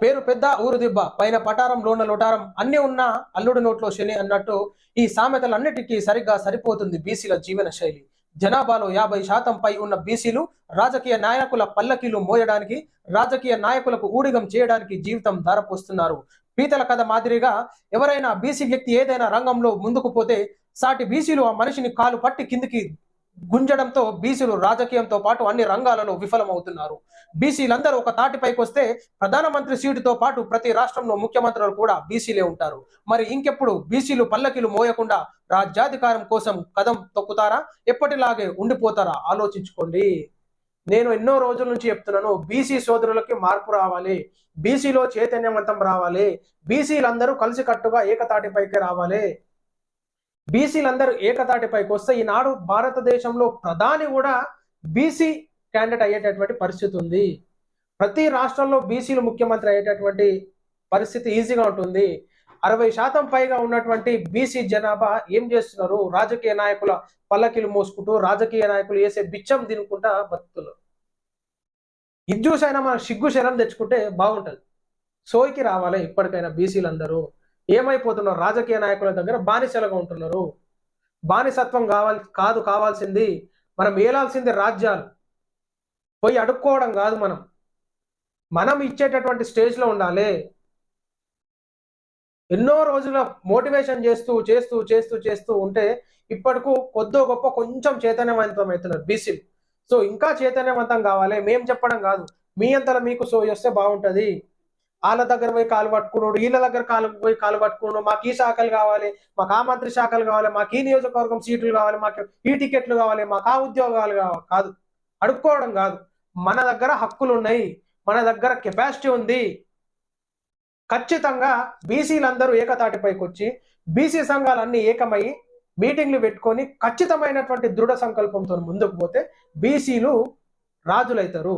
పేరు పెద్ద ఊరు దిబ్బ పైన పటారం లోన లోటారం అన్ని ఉన్న అల్లుడు నోట్లో శని అన్నట్టు ఈ సామెతలన్నిటికీ సరిగ్గా సరిపోతుంది బీసీల జీవన శైలి. జనాభాలో యాభై శాతం పై ఉన్న బీసీలు రాజకీయ నాయకుల పల్లకీలు మోయడానికి రాజకీయ నాయకులకు ఊడిగం చేయడానికి జీవితం ధారపోస్తున్నారు. పీతల కథ మాదిరిగా ఎవరైనా బీసీ వ్యక్తి ఏదైనా రంగంలో ముందుకు పోతే సాటి బీసీలు ఆ మనిషిని కాలు పట్టి కిందికి గుంజడంతో బీసీలు రాజకీయంతో పాటు అన్ని రంగాలలో విఫలమవుతున్నారు. బీసీలందరూ ఒక తాటిపైకి వస్తే ప్రధానమంత్రి సీటుతో పాటు ప్రతి రాష్ట్రంలో ముఖ్యమంత్రులు కూడా బీసీలే ఉంటారు. మరి ఇంకెప్పుడు బీసీలు పల్లకిలు మోయకుండా రాజ్యాధికారం కోసం కదం తొక్కుతారా? ఎప్పటిలాగే ఉండిపోతారా? ఆలోచించుకోండి. నేను ఎన్నో రోజుల నుంచి చెప్తున్నాను బీసీ సోదరులకి మార్పు రావాలి బీసీలో చైతన్యవంతం రావాలి బీసీలందరూ కలిసికట్టుగా ఏకతాటిపైకి రావాలి. బీసీలందరూ ఏకతాటిపైకి వస్తే ఈనాడు భారతదేశంలో ప్రధాని కూడా బీసీ క్యాండిడేట్ అయ్యేటటువంటి పరిస్థితి ఉంది. ప్రతి రాష్ట్రంలో బీసీలు ముఖ్యమంత్రి అయ్యేటటువంటి పరిస్థితి ఈజీగా ఉంటుంది. అరవై శాతం పైగా ఉన్నటువంటి బీసీ జనాభా ఏం చేస్తున్నారు? రాజకీయ నాయకుల పల్లకిలు మోసుకుంటూ రాజకీయ నాయకులు వేసే బిచ్చం తినుకుంటా బతుకుతున్నారు. ఇది చూసైనా మనం సిగ్గు శరం తెచ్చుకుంటే బాగుంటుంది. సోయికి రావాలి ఇప్పటికైనా బీసీలందరూ? ఏమైపోతున్నారు రాజకీయ నాయకుల దగ్గర బానిసలుగా ఉంటున్నారు. బానిసత్వం కావాలి కాదు కావాల్సింది మనం ఏలాల్సింది రాజ్యాలు. పోయి అడుక్కోవడం కాదు మనం. మనం ఇచ్చేటటువంటి స్టేజ్లో ఉండాలి. ఎన్నో రోజుల మోటివేషన్ చేస్తూ చేస్తూ చేస్తూ చేస్తూ ఉంటే ఇప్పటికు కొద్దో గొప్ప కొంచెం చైతన్యవంతం అవుతున్నారు బీసీలు. సో ఇంకా చైతన్యవంతం కావాలి. మేం చెప్పడం కాదు. మీ అంతలో మీకు సో వస్తే బాగుంటుంది. వాళ్ళ దగ్గర పోయి కాలు పట్టుకున్నాడు వీళ్ళ దగ్గర కాలు పోయి కాలు పట్టుకున్నాడు మాకు ఈ శాఖలు కావాలి మాకు ఆ మంత్రి శాఖలు కావాలి మాకు ఈ నియోజకవర్గం సీట్లు కావాలి మాకు ఈ టికెట్లు కావాలి మాకు ఆ ఉద్యోగాలు కావాలి కాదు. అడుక్కోవడం కాదు. మన దగ్గర హక్కులు ఉన్నాయి మన దగ్గర కెపాసిటీ ఉంది. ఖచ్చితంగా బీసీలందరూ ఏకతాటిపైకి వచ్చి బీసీ సంఘాలన్నీ ఏకమై మీటింగ్లు పెట్టుకొని ఖచ్చితమైనటువంటి దృఢ సంకల్పంతో ముందుకు పోతే బీసీలు రాజులైతారు.